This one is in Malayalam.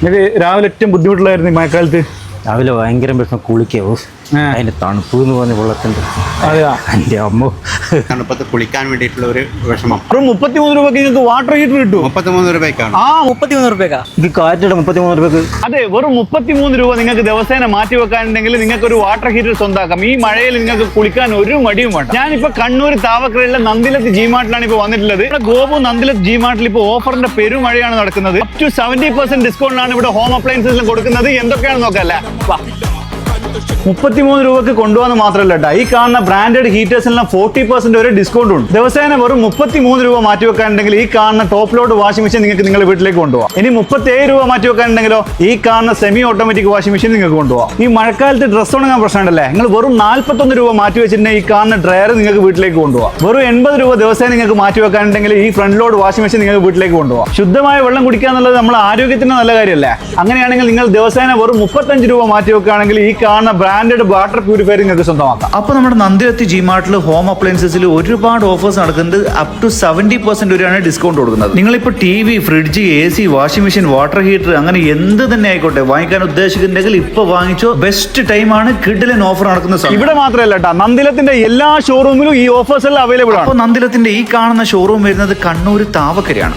നിങ്ങൾക്ക് രാവിലെ ഏറ്റവും ബുദ്ധിമുട്ടുള്ളായിരുന്നു ഈ മഴക്കാലത്ത് രാവിലെ ഭയങ്കര പ്രശ്നം കുളിക്കാവോ ഏ. അതിന്റെ തണുപ്പ് എന്ന് പറഞ്ഞ വെള്ളത്തിന്റെ എന്റെ അമ്മ. തണുപ്പത്ത് കുളിക്കാൻ വേണ്ടിയിട്ടുള്ള ഒരു വിഷമം. വെറും മുപ്പത്തിമൂന്ന് രൂപയ്ക്ക് നിങ്ങൾക്ക് വാട്ടർ ഹീറ്റർ കിട്ടും മുപ്പത്തിമൂന്ന് രൂപയ്ക്കാണ്. ആ മുപ്പത്തിമൂന്ന് റുപ്യക്കാ ഇത് കാറ്റിടെ മുപ്പത്തിമൂന്ന് രൂപക്ക് അതെ വെറും മുപ്പത്തിമൂന്ന് രൂപ നിങ്ങൾക്ക് ദിവസേന മാറ്റി വെക്കാനുണ്ടെങ്കിൽ നിങ്ങൾക്ക് ഒരു വാട്ടർ ഹീറ്റർ സ്വന്താക്കാം. ഈ മഴയിൽ നിങ്ങൾക്ക് കുളിക്കാൻ ഒരു മടിയും വേണ്ട. ഞാനിപ്പോ കണ്ണൂർ താവക്കരയിലെ നന്ദിലത്ത് ജി മാർട്ടിലാണ് ഇപ്പൊ വന്നിട്ടുള്ളത്. ഇവിടെ ഗോപു നന്ദിലത്ത് ജി മാർട്ടിൽ ഇപ്പൊ ഓഫറിന്റെ പെരുമഴയാണ് നടക്കുന്നത്. അപ് ടു സെവന്റി പെർസെന്റ് ഡിസ്കൗണ്ടിലാണ് ഇവിടെ ഹോം അപ്ലയൻസസിലും കൊടുക്കുന്നത്. എന്തൊക്കെയാണെന്ന് നോക്കല്ലേ? വാ. മുപ്പത്തിമൂന്ന് രൂപക്ക് കൊണ്ടുവന്ന് മാത്രമല്ല കേട്ടോ ഈ കാണുന്ന ബ്രാൻഡഡ് ഹീറ്റേഴ്സിനെല്ലാം ഫോർട്ടി പെർസെന്റ് വരെ ഡിസ്കൗണ്ട് ഉണ്ട്. ദിവസേന വെറും മുപ്പത്തിമൂന്ന് രൂപ മാറ്റി വെക്കാനുണ്ടെങ്കിൽ ഈ കാണുന്ന ടോപ്പ് ലോഡ് വാഷിംഗ് മെഷീൻ നിങ്ങൾക്ക് നിങ്ങളുടെ വീട്ടിലേക്ക് കൊണ്ടുപോകാം. ഇനി മുപ്പത്തേഴ് രൂപ മാറ്റി വെക്കാനുണ്ടെങ്കിലോ ഈ കാണുന്ന സെമി ഓട്ടോമാറ്റിക് വാഷിംഗ് മെഷീൻ നിങ്ങൾക്ക് കൊണ്ടുപോകാം. ഈ മഴക്കാലത്ത് ഡ്രസ്സ് ഉണങ്ങാൻ പ്രശ്നമുണ്ടല്ലേ? നിങ്ങൾ വെറും നാൽപ്പത്തൊന്ന് രൂപ മാറ്റി വെച്ചിട്ടുണ്ടെങ്കിൽ ഈ കാണുന്ന ഡ്രയർ നിങ്ങൾക്ക് വീട്ടിലേക്ക് കൊണ്ടുപോകാം. വെറും എൺപത് രൂപ ദിവസേന നിങ്ങൾക്ക് മാറ്റി വെക്കാനുണ്ടെങ്കിൽ ഈ ഫ്രണ്ട് ലോഡ് വാഷിംഗ് മെഷീൻ നിങ്ങൾക്ക് വീട്ടിലേക്ക് കൊണ്ടുപോകാം. ശുദ്ധമായ വെള്ളം കുടിക്കുക എന്നുള്ളത് നമ്മുടെ ആരോഗ്യത്തിന് നല്ല കാര്യമല്ലേ? അങ്ങനെയാണെങ്കിൽ നിങ്ങൾ ദിവസേന വെറും മുപ്പത്തഞ്ച് രൂപ മാറ്റി വെക്കുകയാണെങ്കിൽ ഈ കാണുന്ന ബ്രാൻഡഡ് വാട്ടർ പ്യൂരിഫയർ നിങ്ങൾക്ക് സ്വന്തമാക്കാം. അപ്പോൾ നമ്മുടെ നന്ദിരത്തി ജി മാർട്ടിൽ ഹോം അപ്ലയൻസസിൽ ഒരുപാട് ഓഫേഴ്സ് നടക്കുന്നത് അപ് ടു സെവന്റി പെർസെന്റ് വരെയാണ് ഡിസ്കൗണ്ട് കൊടുക്കുന്നത്. നിങ്ങളിപ്പോൾ T V fridge A C washing machine water heater അങ്ങനെ എന്ത് തന്നെ ആയിക്കോട്ടെ വാങ്ങിക്കാൻ ഉദ്ദേശിക്കുന്നുണ്ടെങ്കിൽ ഇപ്പൊ വാങ്ങിച്ചോ. ബെസ്റ്റ് ടൈമാണ് കിഡിലൻ ഓഫർ നടക്കുന്ന സമയം. ഇവിടെ മാത്രമല്ല കേട്ടോ നന്ദിലത്തിന്റെ എല്ലാ ഷോറൂമിലും ഈ ഓഫേഴ്സ് എല്ലാം അവൈലബിൾ ആണ്. അപ്പോൾ നന്ദിലത്തിന്റെ ഈ കാണുന്ന ഷോറൂം വരുന്നത് കണ്ണൂർ താവക്കരയാണ്.